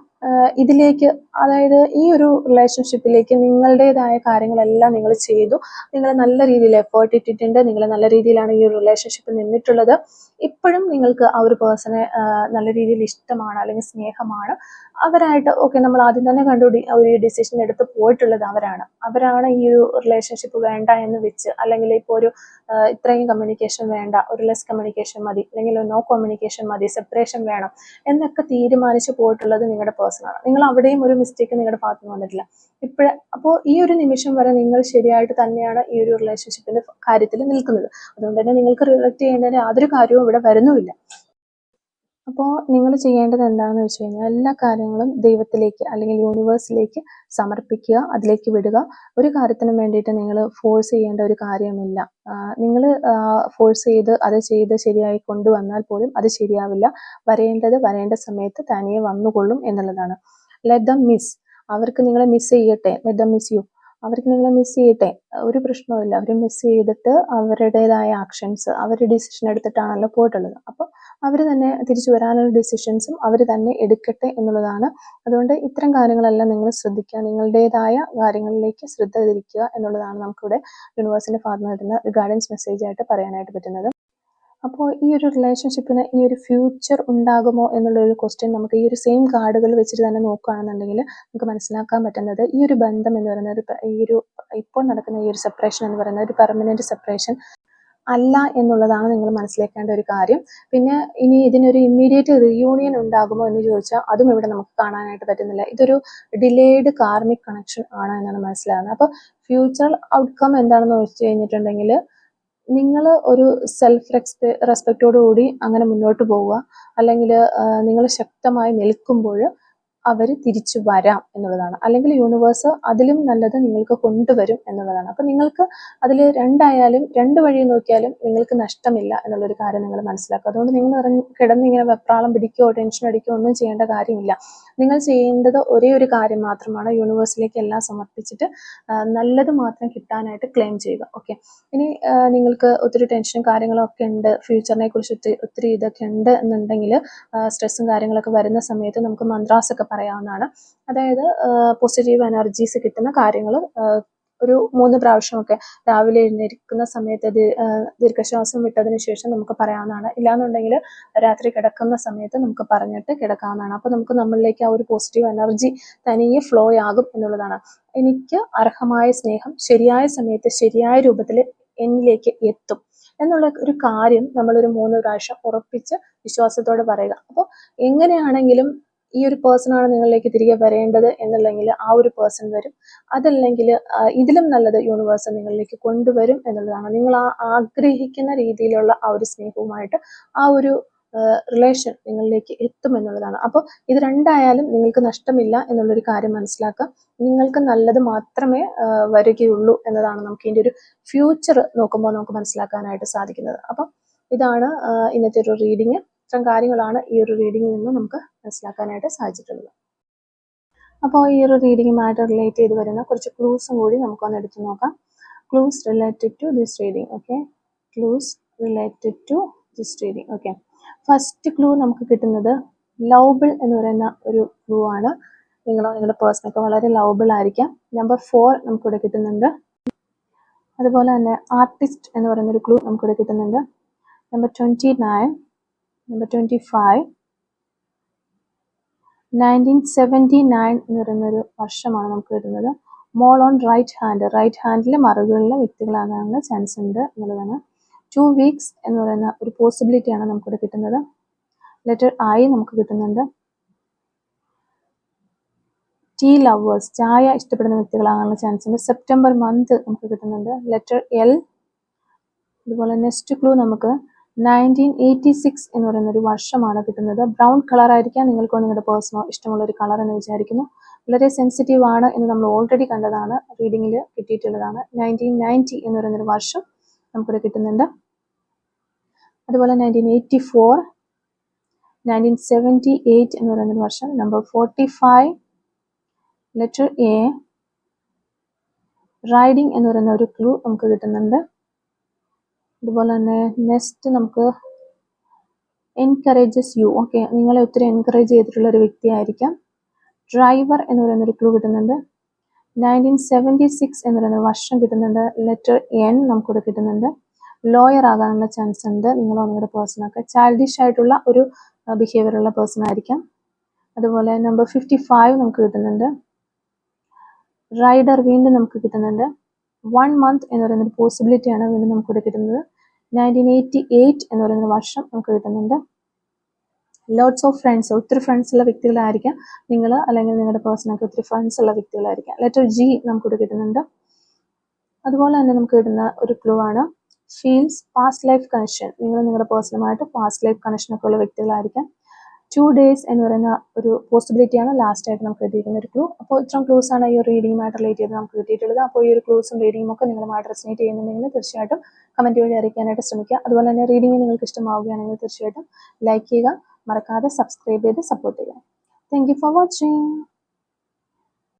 ഇതിലേക്ക് അതായത് ഈ ഒരു റിലേഷൻഷിപ്പിലേക്ക് നിങ്ങളുടേതായ കാര്യങ്ങളെല്ലാം നിങ്ങൾ ചെയ്തു. നിങ്ങൾ നല്ല രീതിയിൽ എഫേർട്ട് ഇട്ടിട്ടുണ്ട്. നിങ്ങൾ നല്ല രീതിയിലാണ് ഈ ഒരു റിലേഷൻഷിപ്പ് നിന്നിട്ടുള്ളത്. ഇപ്പോഴും നിങ്ങൾക്ക് ആ ഒരു പേഴ്സണെ നല്ല രീതിയിൽ ഇഷ്ടമാണ് അല്ലെങ്കിൽ സ്നേഹമാണ്. അവരായിട്ട് ഓക്കെ നമ്മൾ ആദ്യം തന്നെ കണ്ടുപിടി ഒരു ഡിസിഷൻ എടുത്ത് പോയിട്ടുള്ളത് അവരാണ്. അവരാണ് ഈ ഒരു റിലേഷൻഷിപ്പ് വേണ്ട എന്ന് വെച്ച് അല്ലെങ്കിൽ ഇപ്പോൾ ഒരു ഇത്രയും കമ്മ്യൂണിക്കേഷൻ വേണ്ട ഒരു ലെസ് കമ്മ്യൂണിക്കേഷൻ മതി അല്ലെങ്കിൽ നോ കമ്മ്യൂണിക്കേഷൻ മതി സെപ്പറേഷൻ വേണം എന്നൊക്കെ തീരുമാനിച്ച് പോയിട്ടുള്ളത് നിങ്ങളുടെ പേഴ്സണാണ് നിങ്ങൾ അവിടെയും ഒരു മിസ്റ്റേക്ക് നിങ്ങളുടെ ഭാഗത്ത് നിന്ന് വന്നിട്ടില്ല. ഇപ്പോഴ അപ്പോൾ ഈ ഒരു നിമിഷം വരെ നിങ്ങൾ ശരിയായിട്ട് തന്നെയാണ് ഈ ഒരു റിലേഷൻഷിപ്പിന്റെ കാര്യത്തിൽ നിൽക്കുന്നത്. അതുകൊണ്ട് തന്നെ നിങ്ങൾക്ക് റിലക്ട് ചെയ്യേണ്ടതിന് യാതൊരു കാര്യവും ഇവിടെ വരുന്നുമില്ല. അപ്പോൾ നിങ്ങൾ ചെയ്യേണ്ടത് എന്താണെന്ന് വെച്ച് കഴിഞ്ഞാൽ എല്ലാ കാര്യങ്ങളും ദൈവത്തിലേക്ക് അല്ലെങ്കിൽ യൂണിവേഴ്സിലേക്ക് സമർപ്പിക്കുക അതിലേക്ക് വിടുക. ഒരു കാര്യത്തിനും വേണ്ടിയിട്ട് നിങ്ങൾ ഫോഴ്സ് ചെയ്യേണ്ട ഒരു കാര്യമില്ല. നിങ്ങൾ ഫോഴ്സ് ചെയ്ത് അത് ചെയ്ത് ശരിയായി കൊണ്ടുവന്നാൽ പോലും അത് ശരിയാവില്ല. വരേണ്ടത് വരേണ്ട സമയത്ത് തനിയെ വന്നുകൊള്ളും എന്നുള്ളതാണ്. ലെറ്റ് ദം മിസ് അവർക്ക് നിങ്ങളെ മിസ് ചെയ്യട്ടെ. ലെറ്റ് ദം മിസ് യു അവർക്ക് നിങ്ങളെ മിസ് ചെയ്യട്ടെ? ഒരു പ്രശ്നവുമില്ല. അവർ മിസ് ചെയ്തിട്ട് അവരുടേതായ ആക്ഷൻസ് അവർ ഡിസിഷൻ എടുത്തിട്ടാണല്ലോ പോയിട്ടുള്ളത്. അപ്പോൾ അവർ തന്നെ തിരിച്ചു വരാനുള്ള ഡിസിഷൻസും അവർ തന്നെ എടുക്കട്ടെ എന്നുള്ളതാണ്. അതുകൊണ്ട് ഇത്തരം കാര്യങ്ങളെല്ലാം നിങ്ങൾ ശ്രദ്ധിക്കുക. നിങ്ങളുടേതായ കാര്യങ്ങളിലേക്ക് ശ്രദ്ധ തിരിക്കുക എന്നുള്ളതാണ് നമുക്കിവിടെ യൂണിവേഴ്സിന്റെ ഭാഗത്ത് കിട്ടുന്ന ഒരു ഗൈഡൻസ് മെസ്സേജായിട്ട് പറയാനായിട്ട് പറ്റുന്നത്. അപ്പോൾ ഈ ഒരു റിലേഷൻഷിപ്പിന് ഈ ഒരു ഫ്യൂച്ചർ ഉണ്ടാകുമോ എന്നുള്ള ഒരു ക്വസ്റ്റ്യൻ നമുക്ക് ഈ ഒരു സെയിം കാർഡുകൾ വെച്ചിട്ട് തന്നെ നോക്കുകയാണെന്നുണ്ടെങ്കിൽ നമുക്ക് മനസ്സിലാക്കാൻ പറ്റുന്നത് ഈ ഒരു ബന്ധം എന്ന് പറയുന്നത് ഒരു ഈ ഒരു ഇപ്പോൾ നടക്കുന്ന ഈ ഒരു സെപ്പറേഷൻ എന്ന് പറയുന്ന ഒരു പെർമനന്റ് സെപ്പറേഷൻ അല്ല എന്നുള്ളതാണ് നിങ്ങൾ മനസ്സിലാക്കേണ്ട ഒരു കാര്യം. പിന്നെ ഇനി ഇതിനൊരു ഇമ്മീഡിയറ്റ് റീയൂണിയൻ ഉണ്ടാകുമോ എന്ന് ചോദിച്ചാൽ അതും ഇവിടെ നമുക്ക് കാണാനായിട്ട് പറ്റുന്നില്ല. ഇതൊരു ഡിലേഡ് കാർമിക് കണക്ഷൻ ആണ് എന്നാണ് മനസ്സിലാകുന്നത്. അപ്പോൾ ഫ്യൂച്ചർ ഔട്ട്കം എന്താണെന്ന് ചോദിച്ചു കഴിഞ്ഞിട്ടുണ്ടെങ്കിൽ നിങ്ങൾ ഒരു സെൽഫ് റെസ്പെ റെസ്പെക്റ്റോടുകൂടി അങ്ങനെ മുന്നോട്ട് പോവുക. അല്ലെങ്കിൽ നിങ്ങൾ ശക്തമായി നിൽക്കുമ്പോൾ അവർ തിരിച്ചു വരാം എന്നുള്ളതാണ്. അല്ലെങ്കിൽ യൂണിവേഴ്സ് അതിലും നല്ലത് നിങ്ങൾക്ക് കൊണ്ടുവരും എന്നുള്ളതാണ്. അപ്പം നിങ്ങൾക്ക് അതിൽ രണ്ടായാലും രണ്ട് വഴി നോക്കിയാലും നിങ്ങൾക്ക് നഷ്ടമില്ല എന്നുള്ളൊരു കാര്യം നിങ്ങൾ മനസ്സിലാക്കുക. അതുകൊണ്ട് നിങ്ങൾ ഇറങ്ങി കിടന്ന് ഇങ്ങനെ വെപ്രാളം പിടിക്കുകയോ ടെൻഷൻ അടിക്കുകയോ ഒന്നും ചെയ്യേണ്ട കാര്യമില്ല. നിങ്ങൾ ചെയ്യേണ്ടത് ഒരേ ഒരു കാര്യം മാത്രമാണ് യൂണിവേഴ്സിലേക്ക് എല്ലാം സമർപ്പിച്ചിട്ട് നല്ലത് മാത്രം കിട്ടാനായിട്ട് ക്ലെയിം ചെയ്യുക. ഓക്കെ ഇനി നിങ്ങൾക്ക് ഒത്തിരി ടെൻഷനും കാര്യങ്ങളും ഒക്കെ ഉണ്ട്. ഫ്യൂച്ചറിനെ കുറിച്ച് ഒത്തിരി ഒത്തിരി ഇതൊക്കെ ഉണ്ട് എന്നുണ്ടെങ്കിൽ സ്ട്രെസ്സും കാര്യങ്ങളൊക്കെ വരുന്ന സമയത്ത് നമുക്ക് മന്ത്രാസ് ഒക്കെ പറയാവുന്നതാണ്. അതായത് പോസിറ്റീവ് എനർജീസ് കിട്ടുന്ന കാര്യങ്ങൾ ഒരു മൂന്ന് പ്രാവശ്യമൊക്കെ രാവിലെ എഴുന്നേൽക്കുന്ന സമയത്ത് ദീർഘശ്വാസം വിട്ടതിന് ശേഷം നമുക്ക് പറയാവുന്നതാണ്. ഇല്ലാന്നുണ്ടെങ്കിൽ രാത്രി കിടക്കുന്ന സമയത്ത് നമുക്ക് പറഞ്ഞിട്ട് കിടക്കാവുന്നതാണ്. അപ്പോൾ നമുക്ക് നമ്മളിലേക്ക് ആ ഒരു പോസിറ്റീവ് എനർജി തനിയെ ഫ്ലോ ആകും എന്നുള്ളതാണ്. എനിക്ക് അർഹമായ സ്നേഹം ശരിയായ സമയത്ത് ശരിയായ രൂപത്തിൽ എന്നിലേക്ക് എത്തും എന്നുള്ള ഒരു കാര്യം നമ്മളൊരു മൂന്ന് പ്രാവശ്യം ഉറപ്പിച്ച് വിശ്വാസത്തോടെ പറയുക. അപ്പോൾ എങ്ങനെയാണെങ്കിലും ഈ ഒരു പേഴ്സണാണ് നിങ്ങളിലേക്ക് തിരികെ വരേണ്ടത് എന്നുള്ളെങ്കിൽ ആ ഒരു പേഴ്സൺ വരും. അതല്ലെങ്കിൽ ഇതിലും നല്ലത് യൂണിവേഴ്സ് നിങ്ങളിലേക്ക് കൊണ്ടുവരും എന്നുള്ളതാണ്. നിങ്ങൾ ആ ആഗ്രഹിക്കുന്ന രീതിയിലുള്ള ആ ഒരു സ്നേഹവുമായിട്ട് ആ ഒരു റിലേഷൻ നിങ്ങളിലേക്ക് എത്തും എന്നുള്ളതാണ്. അപ്പോൾ ഇത് രണ്ടായാലും നിങ്ങൾക്ക് നഷ്ടമില്ല എന്നുള്ളൊരു കാര്യം മനസ്സിലാക്കുക. നിങ്ങൾക്ക് നല്ലത് മാത്രമേ വരികയുള്ളൂ എന്നതാണ് നമുക്ക് ഇതിന്റെ ഒരു ഫ്യൂച്ചർ നോക്കുമ്പോൾ നമുക്ക് മനസ്സിലാക്കാനായിട്ട് സാധിക്കുന്നത്. അപ്പം ഇതാണ് ഇന്നത്തെ ഒരു റീഡിങ് ഇത്തരം കാര്യങ്ങളാണ് ഈ ഒരു റീഡിങ്ങിൽ നിന്ന് നമുക്ക് മനസ്സിലാക്കാനായിട്ട് സാധിച്ചിട്ടുള്ളത്. അപ്പോൾ ഈ ഒരു റീഡിങ്ങുമായിട്ട് റിലേറ്റ് ചെയ്ത് വരുന്ന കുറച്ച് ക്ലൂസും കൂടി നമുക്കൊന്ന് എടുത്തു നോക്കാം. Clues related to this reading okay clues related to this reading okay first clue നമുക്ക് കിട്ടുന്നത് ലവബിൾ എന്ന് പറയുന്ന ഒരു ക്ലൂ ആണ്. നിങ്ങളോ നിങ്ങളുടെ പേഴ്സണൊക്കെ വളരെ ലവബിൾ ആയിരിക്കാം. നമ്പർ ഫോർ നമുക്കിവിടെ കിട്ടുന്നുണ്ട്. അതുപോലെ തന്നെ ആർട്ടിസ്റ്റ് എന്ന് പറയുന്ന ഒരു ക്ലൂ നമുക്കിവിടെ കിട്ടുന്നുണ്ട്. Number twenty nine number twenty five nineteen seventy nine എന്ന് പറയുന്നൊരു വർഷമാണ് നമുക്ക് വരുന്നത്. Mole on right hand right handle മറുകളിലെ വ്യക്തികളാകാനുള്ള ചാൻസ് ഉണ്ട് എന്നുള്ളതാണ്. ടു വീക്സ് എന്ന് പറയുന്ന ഒരു പോസിബിലിറ്റിയാണ് നമുക്കിവിടെ കിട്ടുന്നത്. ലെറ്റർ ഐ നമുക്ക് കിട്ടുന്നുണ്ട്. ടീ ലവേഴ്സ് ചായ ഇഷ്ടപ്പെടുന്ന വ്യക്തികളാകാനുള്ള ചാൻസ് ഉണ്ട്. സെപ്റ്റംബർ മന്ത് നമുക്ക് കിട്ടുന്നുണ്ട്. ലെറ്റർ എൽ അതുപോലെ നെക്സ്റ്റ് ക്ലൂ നമുക്ക് നയന്റീൻ എയ്റ്റി സിക്സ് എന്ന് പറയുന്ന ഒരു വർഷമാണ് കിട്ടുന്നത്. ബ്രൗൺ കളർ ആയിരിക്കാം. നിങ്ങൾക്ക് നിങ്ങളുടെ പേഴ്സണൽ ഇഷ്ടമുള്ള ഒരു കളർ എന്ന് വിചാരിക്കുന്നു. വളരെ സെൻസിറ്റീവ് ആണ് എന്ന് നമ്മൾ ഓൾറെഡി കണ്ടതാണ്. റീഡിങ്ങിൽ കിട്ടിയിട്ടുള്ളതാണ്. നയന്റീൻ നയന്റി എന്ന് പറയുന്ന ഒരു വർഷം നമുക്കിവിടെ കിട്ടുന്നുണ്ട്. അതുപോലെ nineteen eighty four nineteen seventy eight എന്ന് പറയുന്ന ഒരു വർഷം. Number forty five letter A riding എന്ന് പറയുന്ന ഒരു ക്ലൂ നമുക്ക് കിട്ടുന്നുണ്ട്. അതുപോലെ തന്നെ നെക്സ്റ്റ് നമുക്ക് എൻകറേജസ് യു ഓക്കെ നിങ്ങളെ ഒത്തിരി എൻകറേജ് ചെയ്തിട്ടുള്ള ഒരു വ്യക്തിയായിരിക്കാം. ഡ്രൈവർ എന്ന് പറയുന്ന ഒരു ക്ലൂ കിട്ടുന്നുണ്ട്. നയന്റീൻ സെവന്റി സിക്സ് എന്ന് പറയുന്ന വർഷം കിട്ടുന്നുണ്ട്. ലെറ്റർ എൻ നമുക്കിവിടെ കിട്ടുന്നുണ്ട്. ലോയർ ആകാനുള്ള ചാൻസ് ഉണ്ട്. നിങ്ങളോ നിങ്ങളുടെ പേഴ്സണൊക്കെ ചൈൽഡിഷ് ആയിട്ടുള്ള ഒരു ബിഹേവിയർ ഉള്ള പേഴ്സൺ ആയിരിക്കാം. അതുപോലെ നമ്പർ ഫിഫ്റ്റി ഫൈവ് നമുക്ക് കിട്ടുന്നുണ്ട്. റൈഡർ വീണ്ടും നമുക്ക് കിട്ടുന്നുണ്ട്. വൺ മന്ത് എന്ന് പറയുന്ന ഒരു പോസിബിലിറ്റിയാണ് വീണ്ടും നമുക്കിവിടെ കിട്ടുന്നത്. നയന്റീൻ എയ്റ്റി എയ്റ്റ് എന്ന് പറയുന്ന വർഷം നമുക്ക് കിട്ടുന്നുണ്ട്. ലോട്ട്സ് ഓഫ് ഫ്രണ്ട്സ് ഒത്തിരി ഫ്രണ്ട്സ് ഉള്ള വ്യക്തികളായിരിക്കാം നിങ്ങൾ അല്ലെങ്കിൽ നിങ്ങളുടെ പേഴ്സണൊക്കെ ഒത്തിരി ഫ്രണ്ട്സ് ഉള്ള വ്യക്തികളായിരിക്കാം. ലെറ്റർ ജി നമുക്കിവിടെ കിട്ടുന്നുണ്ട്. അതുപോലെ തന്നെ നമുക്ക് കിട്ടുന്ന ഒരു ക്ലൂ ആണ്. ഫീൽസ് പാസ്റ്റ് ലൈഫ് കണക്ഷൻ നിങ്ങൾ നിങ്ങളുടെ പേഴ്സണുമായിട്ട് പാസ്റ്റ് ലൈഫ് കണക്ഷനൊക്കെ ഉള്ള വ്യക്തികളായിരിക്കാം. ടു ഡേയ്സ് എന്ന് പറയുന്ന ഒരു പോസിബിലിറ്റിയാണ് ലാസ്റ്റ് ആയിട്ട് നമുക്ക് കിട്ടിയിരിക്കുന്ന ഒരു ക്ലൂ അപ്പോൾ ഇത്രയും ക്ലൂസ് ആണ് ഈ ഒരു റീഡിങ്ങുമായിട്ട് റിലേറ്റ് ചെയ്ത് നമുക്ക് കിട്ടിയിട്ടുള്ളത്. അപ്പോൾ ഈ ഒരു ക്ലൂസും റീഡിങ്ങും ഒക്കെ നിങ്ങളുമായിട്ട് റെസിനേറ്റ് ചെയ്യുന്നുണ്ടെങ്കിൽ തീർച്ചയായിട്ടും കമന്റ് വഴി അറിയിക്കാനായിട്ട് ശ്രമിക്കുക. അതുപോലെ തന്നെ റീഡിംഗ് നിങ്ങൾക്ക് ഇഷ്ടമാവുകയാണെങ്കിൽ തീർച്ചയായിട്ടും ലൈക്ക് ചെയ്യുക. മറക്കാതെ സബ്സ്ക്രൈബ് ചെയ്ത് സപ്പോർട്ട് ചെയ്യുക. Thank for watching